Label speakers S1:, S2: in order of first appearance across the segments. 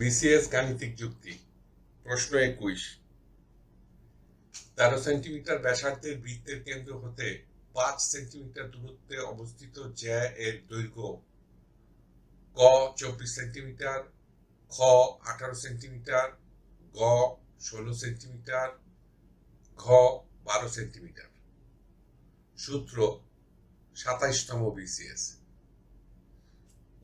S1: BCS গাণিতিক যুক্তি, প্রশ্ন একুশ। তেরো সেন্টিমিটার ব্যাসার্ধের বৃত্তের কেন্দ্র হতে পাঁচ সেন্টিমিটার দূরত্বে অবস্থিত জ্যা এর দৈর্ঘ্য। ক চব্বিশ সেন্টিমিটার, খ আঠারো সেন্টিমিটার, গ ষোলো সেন্টিমিটার, ঘ বারো সেন্টিমিটার। সূত্র, সাতাইশতম বিসিএস।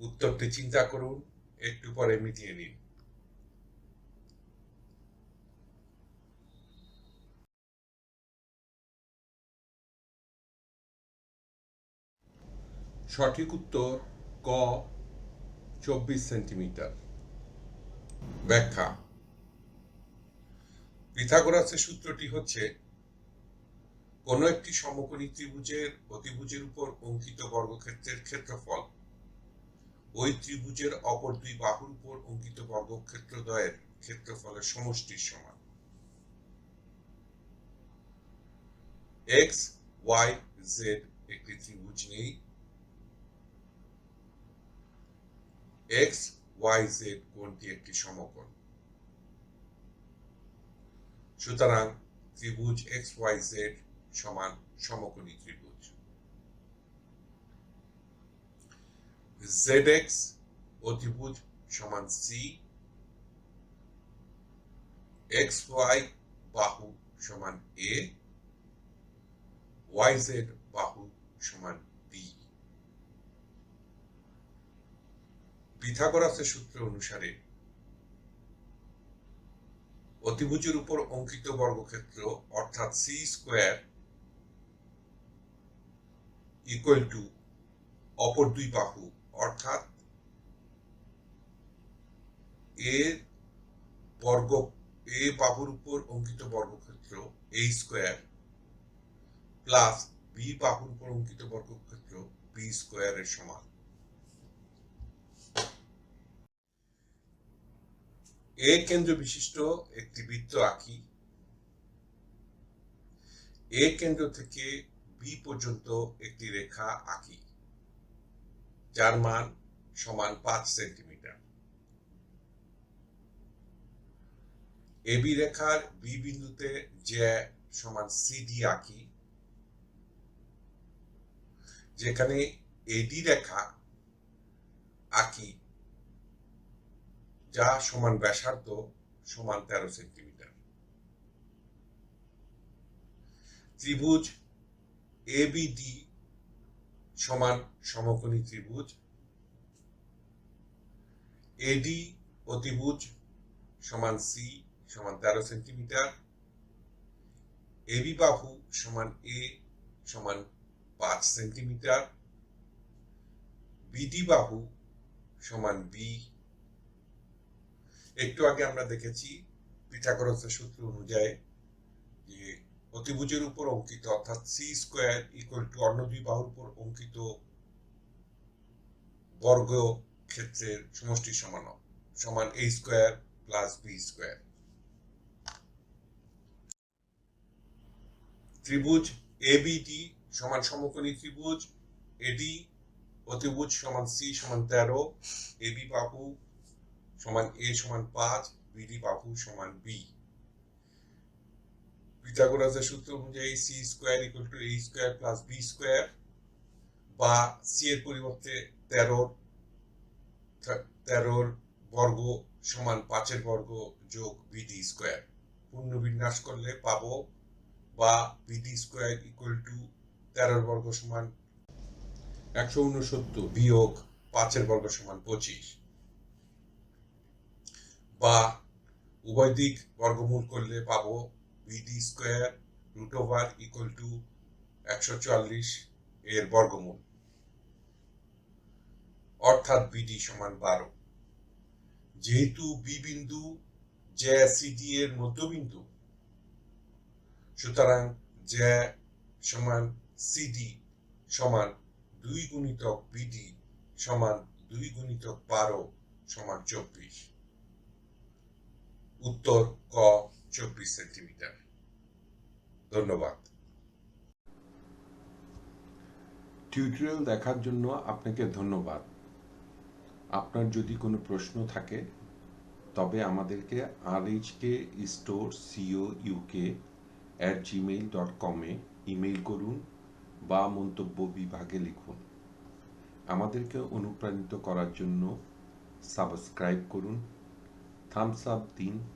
S1: উত্তরটি চিন্তা করুন, একটু পরে মিটিয়ে নিন। সঠিক উত্তর ক, চব্বিশ সেন্টিমিটার। ব্যাখ্যা। পিথাগোরাসের সূত্রটি হচ্ছে, কোন একটি সমকোণী ত্রিভুজের অতিভুজের উপর অঙ্কিত বর্গক্ষেত্রের ক্ষেত্রফল। ওই ত্রিভুজের অপর দুই বাহুর উপর অঙ্কিত বর্গক্ষেত্র দ্বয়ের ক্ষেত্রফলের সমষ্টির সমান। এক্স, ওয়াই, জেড একটি ত্রিভুজ নেই। এক্স, ওয়াই, জেড কোণটি একটি সমকোণ। সুতরাং ত্রিভুজ এক্স, ওয়াই, জেড সমান সমকোণী ত্রিভুজ। জেড এক্স অতিভুজ সমান সি। এক্স, ওয়াই বাহু সমান এ। ওয়াই, জেড বাহু সমান বি পিথাগোরাসের সূত্র অনুসারে, অতিভুজের উপর অঙ্কিত বর্গক্ষেত্র অর্থাৎ সি স্কোয়ার ইকুয়াল টু অপর দুই বাহু, অর্থাৎ এ বর্গ এ বাহুর উপর অঙ্কিত বর্গক্ষেত্র এ স্কোয়ার প্লাস বি বাহুর উপর অঙ্কিত বর্গক্ষেত্র বি স্কোয়ারের সমান। এ কেন্দ্র বিশিষ্ট একটি বৃত্ত আঁকি। এ কেন্দ্র থেকে বি পর্যন্ত একটি রেখা আঁকি, যার মান সমান পাঁচ সেন্টিমিটার। এবি রেখার বি বিন্দুতে যে সমান সিডি আঁকি, যেখানে এডি রেখা আঁকি যা সমান ব্যাসার্ধ সমান তেরো সেন্টিমিটার। ত্রিভুজ এ এবিডি সমান সমকোণী ত্রিভুজ। এডি অতিভুজ সমান সি সমান তেরো সেন্টিমিটার। এবি বাহু সমান এ সমান পাঁচ সেন্টিমিটার। বিডি বাহু সমান বি একটু আগে আমরা দেখেছি পিথাগোরাসের সূত্র অনুযায়ী যে অতিভুজের উপর অঙ্কিত, অর্থাৎ সি স্কোয়ার ইকুয়াল টু অন্য দুই বাহুর উপর অঙ্কিত বর্গ ক্ষেত্রের সমষ্টি সমান সমান A square plus B square ত্রিভুজ এবিডি সমান সমকোণী ত্রিভুজ এডি অতিভুজ সমান সি সমান তেরো এবি বাহু সমান এ সমান পাঁচ বিডি বাহু সমান বি পিথাগোরাসের সূত্র অনুযায়ী C square equal to A square plus B square বা সি এর পরিবর্তে তেরোর তেরোর বর্গ সমান পাঁচের বর্গ যোগ বিডি স্কোয়ার পূর্ণ বিন্যাস করলে পাবো বা বিডি স্কোয়ার ইকুয়াল টু তেরোর বর্গ সমান একশো উনসত্তর বিয়োগ পাঁচের বর্গ সমান পঁচিশ। বা উভয় দিক বর্গমূল করলে পাবো BD square root over equal to একশো চুয়াল্লিশ এর বর্গমূল। অর্থাৎ বিডি সমান বারো। যেহেতু বি বিন্দু যে সিডি এর মধ্যবিন্দু, সুতরাং যে সমান সিডি সমান দুই গুণিতক বিডি সমান দুই গুণিতক বারো সমান চব্বিশ। উত্তর ক, চব্বিশ সেন্টিমিটার। ধন্যবাদ।
S2: টিউটোরিয়াল দেখার জন্য আপনাকে ধন্যবাদ। আপনার যদি কোনো প্রশ্ন থাকে, তবে আমাদেরকে R HK store co UK at Gmail dot কমে ইমেইল করুন বা মন্তব্য বিভাগে লিখুন। আমাদেরকে অনুপ্রাণিত করার জন্য সাবস্ক্রাইব করুন। থামস আপ দিন।